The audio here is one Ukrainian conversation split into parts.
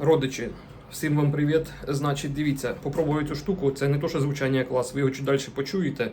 Родичі, всім вам привіт. Значить, дивіться, попробую цю штуку. Це не то, що звучання клас, ви його чуть далі почуєте.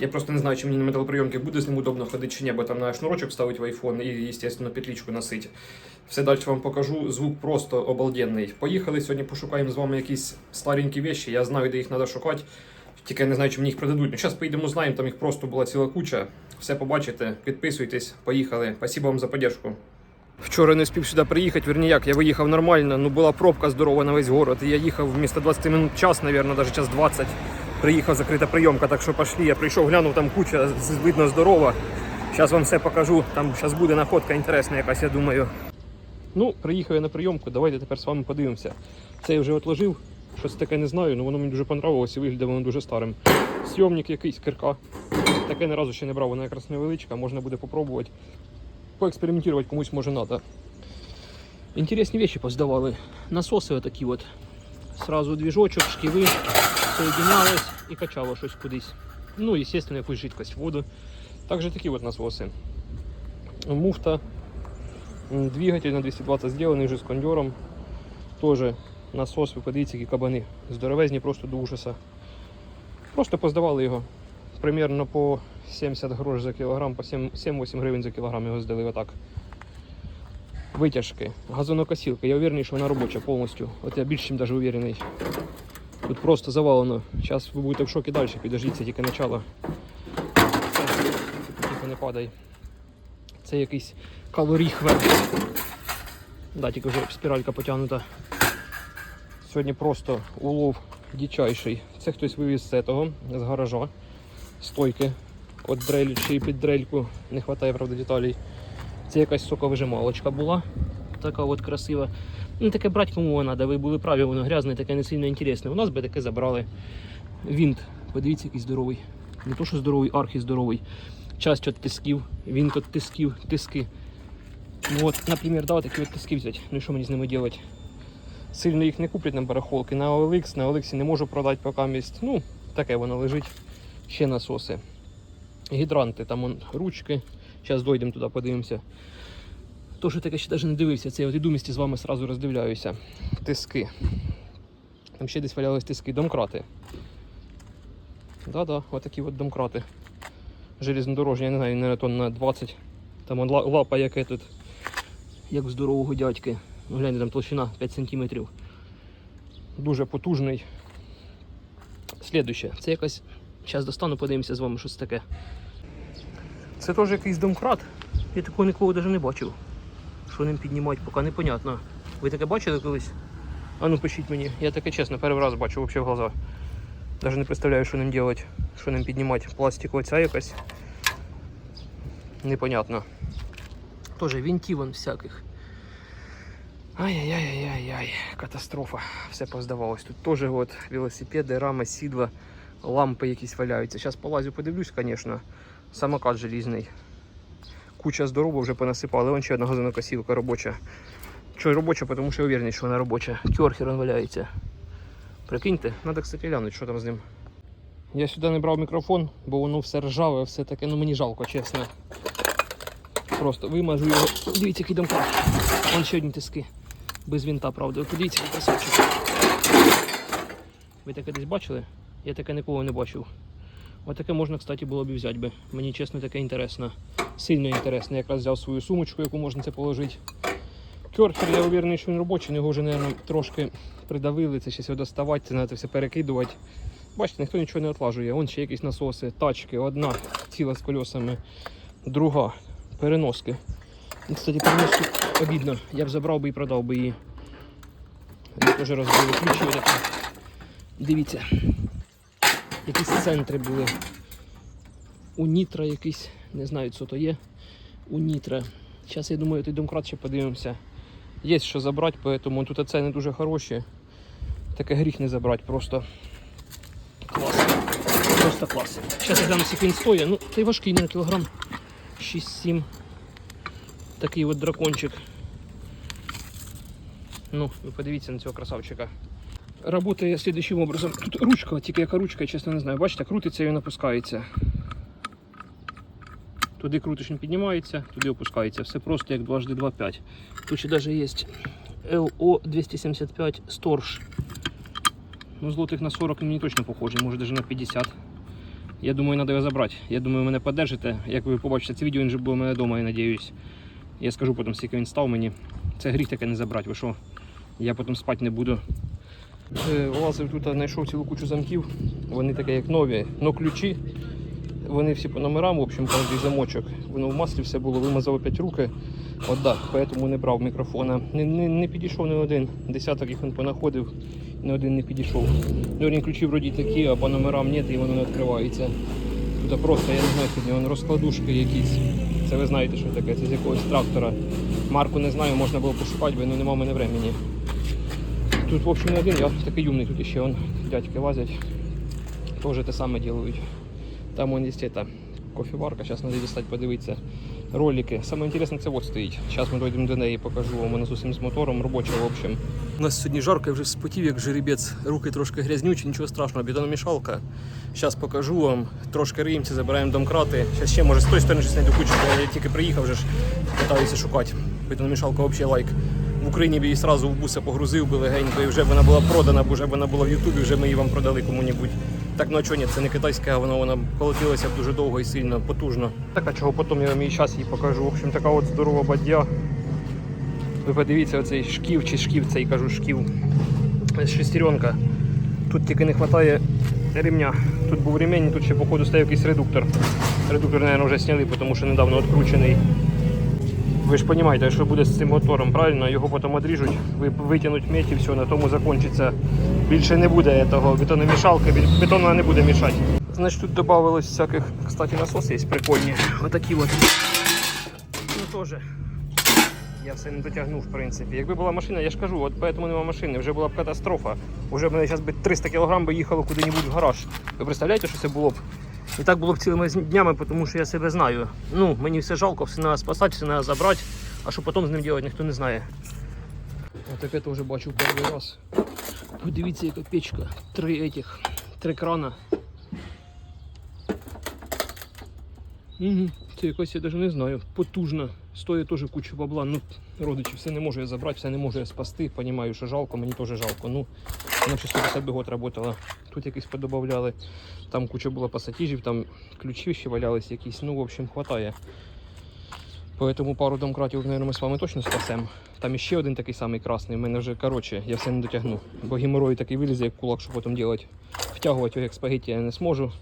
Я просто не знаю, чи мені на металоприйомки буде з ним удобно ходити чи ні, бо там на шнурочок ставить в айфон і, звісно, петлічку носить. Все далі вам покажу. Звук просто обалденний. Поїхали сьогодні, пошукаємо з вами якісь старенькі вещі. Я знаю, де їх треба шукати. Тільки я не знаю, чи мені їх продадуть. Ну, зараз поїдемо, знаємо, там їх просто була ціла куча. Все побачите, підписуйтесь, поїхали. Спасибо вам за поддержку. Вчора не спів сюди приїхати, верні як, я виїхав нормально, ну була пробка здорова на весь город. І я їхав вмісто 20 минут час, мабуть, навіть час 20. Приїхав закрита прийомка, так що пошли. Я прийшов, глянув, там куча, видно здорова. Зараз вам все покажу. Там зараз буде находка інтересна якась, я думаю. Ну, приїхав я на прийомку, давайте тепер з вами подивимося. Це я вже отложив, щось таке не знаю, але воно мені дуже понравилось і виглядає воно дуже старим. Сйомник якийсь кирка. Таке ні разу ще не брав, вона якраз невеличка, можна буде попробувати. Поекспериментувати комусь може треба. Інтересні речі поздавали. Насоси отакі от. Сразу двіжочок, шківи, соєдинялось і качало щось кудись. Ну, звісно, якусь жидкость, воду. Також такі от насоси. Муфта. М, Двигатель на 220 зроблений вже з кондьором. Тоже насос, ви подивіться, які кабани. Здоровезні просто до ужаса. Просто поздавали його. Примерно по 70 грош за кілограм, по 7 7-8 гривень за кілограм його здали отак. Витяжки, газонокосілка. Я уверений, що вона робоча повністю. От я більш ніж уверений. Тут просто завалено. Зараз ви будете в шокі далі, підождіть, це тільки начало. Тільки не падай. Це якийсь калоріхвер. Да, тільки вже спіралька потягнута. Сьогодні просто улов дичайший. Це хтось вивіз з цього, з гаража. Стойки. От дрель чи під дрельку. Не вистачає, правда, деталей. Це якась соковижималочка була. Така от красива. Ну, таке брати кому вона, де ви були праві, воно грязне, таке не сильно інтересне. У нас би таке забрали. Вінт. Подивіться, який здоровий. Не то, що здоровий, архі здоровий. Часть від тисків, вінт від тисків, тиски. Ну от, наприклад, да, такі от тиски взяти. Ну і що мені з ними робити? Сильно їх не куплять на барахолки. На OLX, на OLX не можу продати поки місць. Ну, таке воно лежить. Ще насоси. Гідранти, там он, ручки. Зараз дойдемо туди, подивимося. То, що таке ще навіть не дивився, це я от іду місті з вами сразу роздивляюся. Тиски. Там ще десь валялись тиски, домкрати. Да-да, отакі от домкрати. Железнодорожні, я не знаю, не тонн на 20. Там он лапа яке тут, як в здорового дядьки. Ну, гляньте, там толщина 5 см. Дуже потужний. Слідуще, це якась. Зараз достану, подивимося з вами, що це таке. Це теж якийсь домкрат. Я такого ніколи навіть не бачив. Що ним піднімати, поки непонятно. Ви таке бачили колись? А ну пишіть мені. Я таке чесно, перший раз бачу взагалі в глаза. Навіть не представляю, що ним робити, що ним піднімати. Пластикова ця якась. Непонятно. Тоже винтів вон всяких. Ай-яй-яй-яй-яй, катастрофа. Все поздавалось. Тут теж от велосипеди, рама, сідла, лампи якісь валяються. Зараз полазю, подивлюсь, звісно. Самокат желізний. Куча здорова вже понасипали. Вон ще одна газонокосілка робоча. Чого робоча, тому що я уверений, що вона робоча. Кьорхер валяється. Прикиньте, треба, кстати, глянути, що там з ним. Я сюди не брав мікрофон, бо воно все ржаве, все таке, ну мені жалко, чесно. Просто вимажу його. Дивіться, який домкрат. Вон ще одні тиски. Без вінта, правда. Подивіться, який красавчик. Ви таке десь бачили? Я таке ніколи не бачив. Отаке можна, кстати, було б взяти би. Мені чесно таке інтересно. Сильно інтересно. Я якраз взяв свою сумочку, яку можна це положити. Кьорхер, я уверений, що він робочий, його вже, мабуть, трошки придавили. Це щось доставати, це треба все перекидувати. Бачите, ніхто нічого не отлажує. Вон ще якісь насоси, тачки, одна ціла з колесами, друга, переноски. Ну, Кстати, переноски обідно. Я б забрав би і продав би її. Вони теж розбили ключі. Дивіться. Якісь центри були. У Нітра якийсь, не знаю, що то є. У Нітра. Зараз я думаю, той домкрат подивимося. Є що забрати, тому тут ціни дуже хороші. Таке гріх не забрати просто. Клас. Просто клас. Зараз я гляну, скільки він стоїть. Ну, той важкий на кілограм. 6-7. Такий от дракончик. Ну, ви подивіться на цього красавчика. Работає слідчим образом. Тут ручка, тільки яка ручка, я чесно не знаю. Бачите, крутиться і опускається. Туди крутиш, він піднімається, туди опускається. Все просто як 2 2 5. Тут ще навіть є LO 275 Сторж. Ну, злотих на 40 мені точно похоже, може навіть на 50. Я думаю, треба його забрати. Я думаю, мене подержите. Як ви побачите це відео, він вже буде у мене вдома, я надіюсь. Я скажу потім, скільки він став мені. Це гріх таке не забрати, ви що? Я потім спати не буду. Е, Лазив тут, знайшов цілу кучу замків. Вони такі як нові, но ключі. Вони всі по номерам, в общем, кожний замочок. Воно в маслі все було, вимазав опять руки. От так, тому не брав мікрофона. Не, не, не підійшов ні один. Десяток їх він понаходив, ні один не підійшов. Дорні ключі вроді такі, а по номерам ні, і воно не відкривається. Тут просто, я не знаю, сьогодні вон розкладушки якісь. Це ви знаєте, що таке, це з якогось трактора. Марку не знаю, можна було пошукати, бо ну, нема в мене времени. Тут, в общем, не один, я такий юмний, тут ще он, дядьки лазять. Теж те саме ділають. Там вон є та кофеварка, зараз треба дістати, подивитися. Ролики. Саме інтересне це от стоїть. Зараз ми дійдемо до неї, покажу вам. Вона з усім з мотором робоча, в общем. У нас сьогодні жарко, я вже спотів, як жеребець. Руки трошки грязнючі, нічого страшного, бетономішалка. Зараз покажу вам. Трошки риємося, забираємо домкрати. Зараз ще може з тої сторони щось знайду кучу, бо я тільки приїхав, вже ж питаюся шукати. Бетономішалка взагалі лайк. Україні б її одразу в буса погрузив би легенько, і вже вона була продана, бо вже вона була в Ютубі, вже ми її вам продали кому-небудь. Так, ну а чого ні, це не китайська, а вона, колотилася дуже довго і сильно, потужно. Так, а чого потім я вам її час її покажу. В общем, така от здорова бадья. Ви подивіться, оцей шків чи шків, цей кажу шків. Шестеренка. Тут тільки не вистачає ремня. Тут був ремень, тут ще походу стояв якийсь редуктор. Редуктор, мабуть, вже зняли, тому що недавно відкручений. Ви ж розумієте, що буде з цим мотором, правильно? Його потім відріжуть, витягнуть медь і все, на тому закінчиться. Більше не буде того бетономішалки, бет- бетон вона не буде мішати. Значить, тут додавалось всяких, кстати, насоси є прикольні. Отакі от. Ну теж. Я все не дотягнув, в принципі. Якби була машина, я ж кажу, от поэтому нема машини, вже була б катастрофа. Уже б мене зараз би 300 кг би їхало куди-небудь в гараж. Ви представляєте, що це було б? І так було б цілими днями, тому що я себе знаю. Ну, мені все жалко, все треба спасати, все треба забрати, а що потім з ним робити, ніхто не знає. От таке теж бачу перший раз. Подивіться, яка печка. Три этих, три крана. Угу. Це якось я навіть не знаю. Потужна. Стоїть теж кучу бабла. Ну, родичі, все не можу я забрати, все не можу я спасти. Понімаю, що жалко, мені теж жалко. Ну, вона 650 би год працювала. Тут якісь подобавляли. Там куча була пасатижів, там ключі ще валялись якісь. Ну, в общем, хватає. Поэтому пару домкратів, мабуть, ми з вами точно спасемо. Там іще один такий самий красний. У мене вже коротше, я все не дотягну. Бо геморрой такий вилізе, як кулак, що потім робити. Втягувати його як спагетті я не зможу.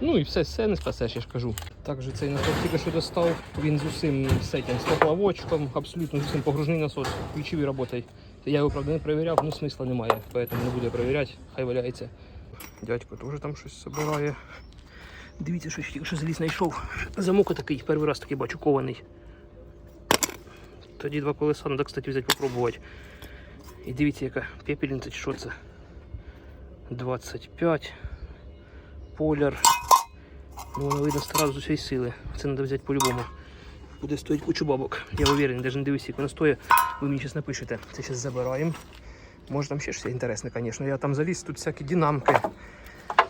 Ну і все, все не спасеш, я ж кажу. Також цей насос тільки що достав. Він з усім сетям, з поплавочком, абсолютно з усім погружний насос. Ключовий роботай. Я його правда не перевіряв, ну смисла немає, поэтому не буду перевіряти, хай валяється. Дядько теж там щось збирає. Дивіться, що тільки що заліз знайшов. Замок такий, перший раз такий бачу кований. Тоді два колеса, треба, кстати, взяти попробувати. І дивіться, яка пепельниця, що це? 25. Поляр. Ну, воно видно стара з усієї сили. Це треба взяти по-любому. Буде стоїть кучу бабок. Я уверен, навіть не дивись, як воно стоїть. Ви мені зараз напишете. Це зараз забираємо. Може там ще щось інтересне, звісно. Я там заліз, тут всякі динамки.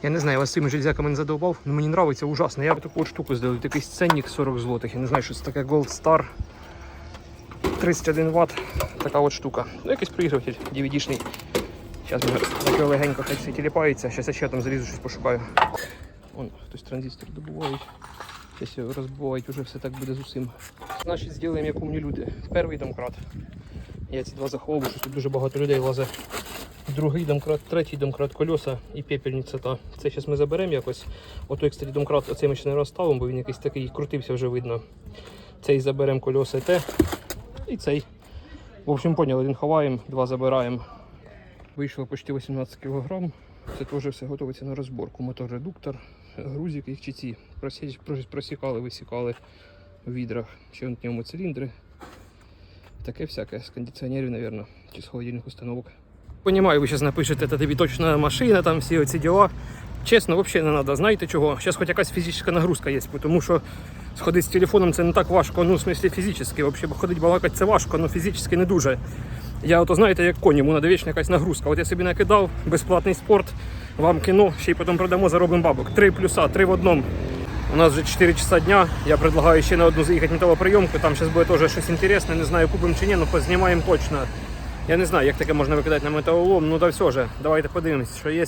Я не знаю, я вас цими железяками не задовбав, але мені подобається ужасно. Я б таку штуку зробив, такий ценник 40 злотих. Я не знаю, що це таке Gold Star. 31 Вт. Така от штука. Ну, якийсь проігруватель DVD-шний. Зараз таке легенько хай все тіліпається. Зараз я ще там залізу, щось пошукаю. Вон, хтось транзистор добувають. Зараз розбувають, вже все так буде з усім. Значить, зробимо, як умні люди. Перший домкрат. Я ці два заховав, бо що тут дуже багато людей лазить. Другий домкрат, третій домкрат кольоса і пепельниця та. Це зараз ми заберемо якось. Отой, кстати, домкрат, оцей ми ще не розставимо, бо він якийсь такий крутився вже видно. Цей заберемо кольоса те. І цей. В общем, поняли, один ховаємо, два забираємо. Вийшло почти 18 кг. Це теж все готується на розборку. Мотор-редуктор, грузик чи ці просікали, висікали в відрах. Ще в ньому циліндри. Таке всяке з кондиціонерів, мабуть, чи з холодильних установок. Понімаю, ви зараз напишете, та тобі точно машина, там всі оці діла. Чесно, взагалі не треба. Знаєте чого? Зараз хоч якась фізична нагрузка є, тому що сходити з телефоном це не так важко, ну, в смислі фізично. Взагалі, ходити балакати це важко, але фізично не дуже. Я ото знаєте, як коні, йому треба вічна якась нагрузка. От я собі накидав, безплатний спорт, вам кіно, ще й потім продамо, заробимо бабок. Три плюса, три в одному. У нас вже 4 часа дня. Я предлагаю ще на одну заїхати металоприйомку. Там зараз буде теж щось інтересне. Не знаю, купимо чи ні, але познімаємо точно. Я не знаю, як таке можна викидати на металолом. Ну та все же, давайте подивимось, що є.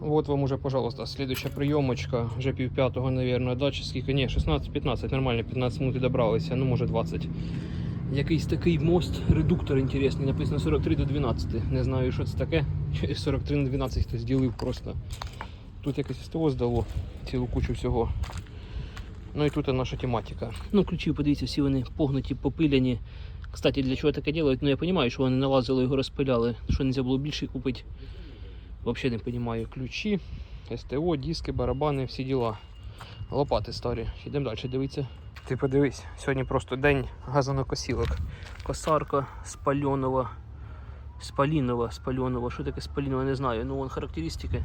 Вот вам уже, пожалуйста, следующая приемочка. Вже пів п'ятого, наверное, да, чи скільки? Ні, 16-15, нормально, 15 минут добралися, ну може 20. Якийсь такий мост, редуктор інтересний, написано 43 до 12. Не знаю, що це таке. 43 на 12 хтось ділив просто. Тут якесь СТО здало, цілу кучу всього. Ну і тут наша тематика. Ну, ключі, подивіться, всі вони погнуті, попиляні. Кстати, для чого таке роблять? Ну я розумію, що вони налазили його розпиляли, що не було більше купити. Взагалі не розумію. Ключі, СТО, диски, барабани, всі діла. Лопати старі. Йдемо далі дивитися. Ти подивись, сьогодні просто день газонокосілок. Косарка спальонова. Спалінова, спальонова. Що таке спалінова, не знаю. Ну вон характеристики.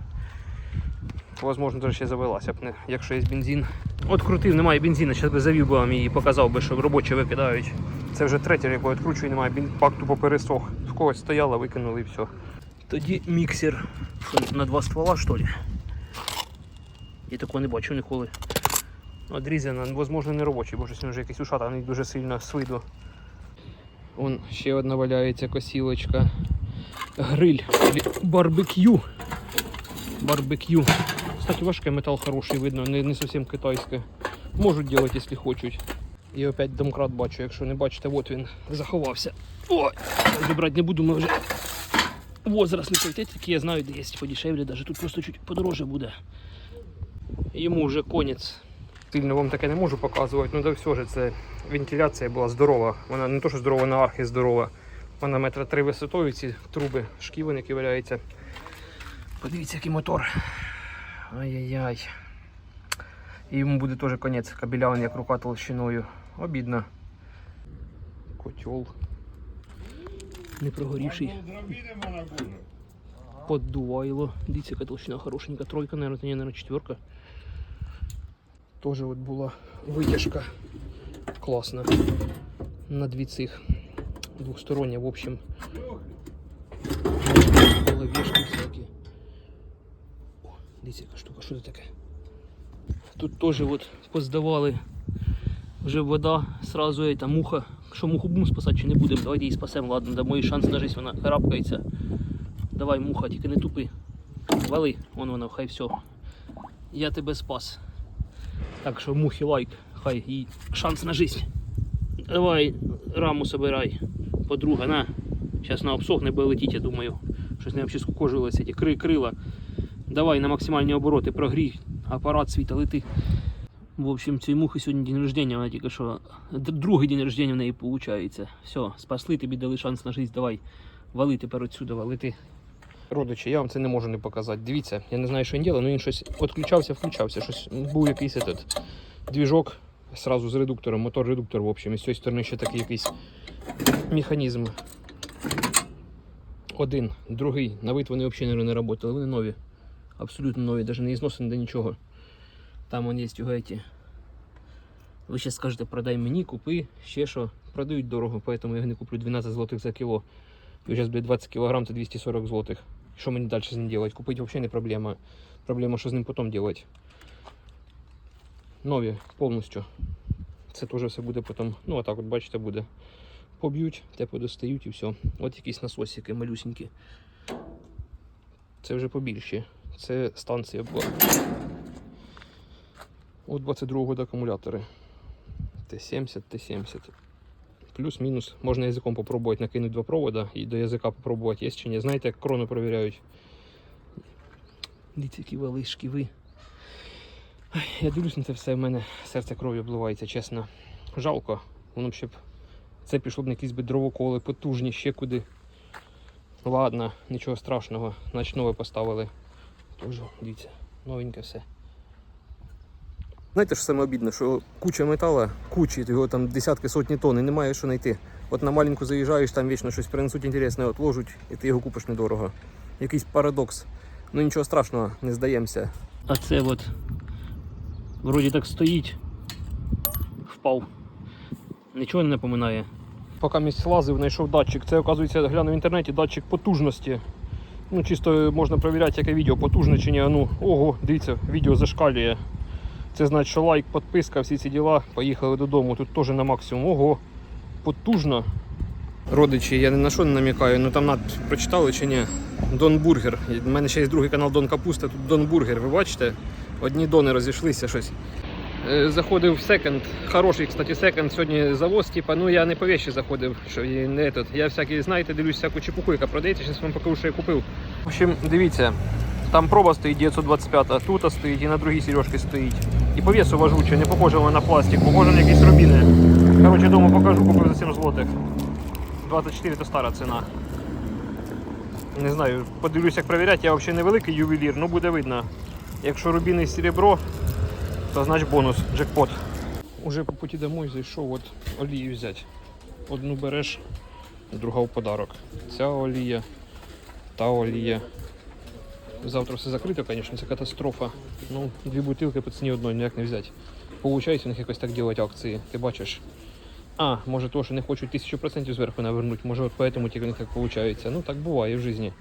Возможно, даже ще завелася б, не, якщо є бензин. От крутив, немає бензину, зараз би завів би вам і показав би, що робочі викидають. Це вже третє, яку відкручую, немає, бен- бак тупо пересох. В когось стояло, викинули і все. Тоді міксер на два ствола, що ли? Я такого не бачив ніколи. Одрізана, возможно, не робочий, бо щось вже якийсь ушатаний дуже сильно з виду. Вон ще одна валяється косілочка. Гриль. Барбекю. Барбекю. Кстати, важкий метал хороший, видно, не, не зовсім китайське. Можуть делать, якщо хочуть. І опять домкрат бачу, якщо не бачите, от він заховався. Ой, вибрати не буду, ми вже возраст не пройти, такі я знаю, де є подешевле, даже тут просто чуть подороже буде. Йому вже конець. Сильно вам таке не можу показувати, ну да все ж це вентиляція була здорова. Вона не то, що здорова на архі здорова. Вона метра три висотою, ці труби, шківин, які валяються. Подивіться, який мотор. Ай-яй-яй. І йому буде теж конець кабелявий, як рука толщиною. Обідно. Котел. Не прогорівший. Поддувайло. Дивіться, яка толщина хорошенька. Тройка, наверное, не, наверное, четверка. Тоже от була витяжка. Класна. На дві цих. Двухстороння, в общем. Всякі. О, дивіться, яка штука, що це таке? Тут теж от поздавали. Вже вода, сразу эта муха. Що муху будемо спасати чи не будемо? Давайте її спасемо, ладно, дамо їй шанс на життя, вона карабкається. Давай, муха, тільки не тупи. Вали, вон вона, хай все. Я тебе спас. Так що мухи лайк, хай їй шанс на життя. Давай, раму собирай. Подруга, на. Зараз вона обсохне, буде летіть, я думаю. Щось не взагалі скукожилося, ті кри, крила. Давай на максимальні обороти прогрій апарат світа лети. В общем, цієї мухи сьогодні день рождення, вона тільки що. Другий день рождення в неї виходить. Все, спасли, тобі дали шанс на життя. Давай, вали тепер отсюда, лети. Родичі, я вам це не можу не показати. Дивіться, я не знаю, що він робить, але він щось відключався, включався. Щось був якийсь этот, двіжок сразу з редуктором, мотор-редуктор, в общем, і з цієї сторони ще такий якийсь механізм. Один, другий. На вид вони взагалі не працювали, вони нові. Абсолютно нові, навіть не ізносені до нічого. Там вон є ці. Ви ще скажете, продай мені, купи, ще що. Продають дорого, поэтому я не куплю 12 злотих за кіло. І зараз буде 20 кг, це 240 злотих. Що мені далі з ним робити? Купити взагалі не проблема. Проблема, що з ним потім робити. Нові повністю. Це теж все буде потім. Ну, отак от бачите, буде. Поб'ють, те подостають і все. От якісь насосики малюсенькі. Це вже побільші. Це станція була. От 22 года акумулятори. Т70, Т70. Плюс-мінус. Можна язиком попробувати накинути два провода і до язика попробувати, є чи ні. Знаєте, як крону перевіряють. Дивіться, які вали шківи. Я дивлюсь на це все, в мене серце кров'ю обливається, чесно. Жалко. Воно б ще б. Це пішло б на якісь би дровоколи, потужні, ще куди. Ладно, нічого страшного. Значить нове поставили. Тоже, дивіться, новеньке все. Знаєте, що саме обідно, що куча металу, кучі, його там десятки, сотні тонн, і немає що знайти. От на маленьку заїжджаєш, там вічно щось принесуть інтересне, от ложуть, і ти його купиш недорого. Якийсь парадокс. Ну нічого страшного, не здаємося. А це от вроді так стоїть, впав. Нічого не напоминає. Поки місць лазив, знайшов датчик. Це, оказується, глянув в інтернеті датчик потужності. Ну, чисто можна перевіряти, яке відео потужне чи ні. Ну, ого, дивіться, відео зашкалює. Це значить, що лайк, підписка, всі ці діла. Поїхали додому. Тут теж на максимум. Ого, потужно. Родичі, я ні на що не намікаю, ну там надпис прочитали чи ні? Дон Бургер. У мене ще є другий канал Дон Капуста, тут Дон Бургер, ви бачите? Одні дони розійшлися щось. Е, Заходив в секонд, хороший, кстати, секонд. Сьогодні завоз, типа, ну я не по вещі заходив, що і не этот. Я всякий, знаєте, дивлюсь всяку чепуху, яка продається, зараз вам покажу, що я купив. В общем, дивіться, там проба стоїть 925, а тут стоїть і на другій сережці стоїть. І по весу важуче, не похоже вона на пластик, похоже на якісь рубіни. Коротше, дома покажу, купив за 7 злотих. 24 то стара ціна. Не знаю, подивлюсь, як перевіряти, я взагалі не великий ювелір, ну буде видно. Якщо рубіни серебро, то значить бонус, джекпот. Уже по путі домой зайшов от олію взяти. Одну береш, друга в подарок. Ця олія, та олія. Завтра все закрито, конечно, це катастрофа. Ну, дві бутилки по ціні одної ніяк не взяти. Получається у них якось так делать акції, ти бачиш. А, може то, не хочуть 1000% зверху навернуть, може от поэтому тільки у них так виходить. Ну так буває в житті.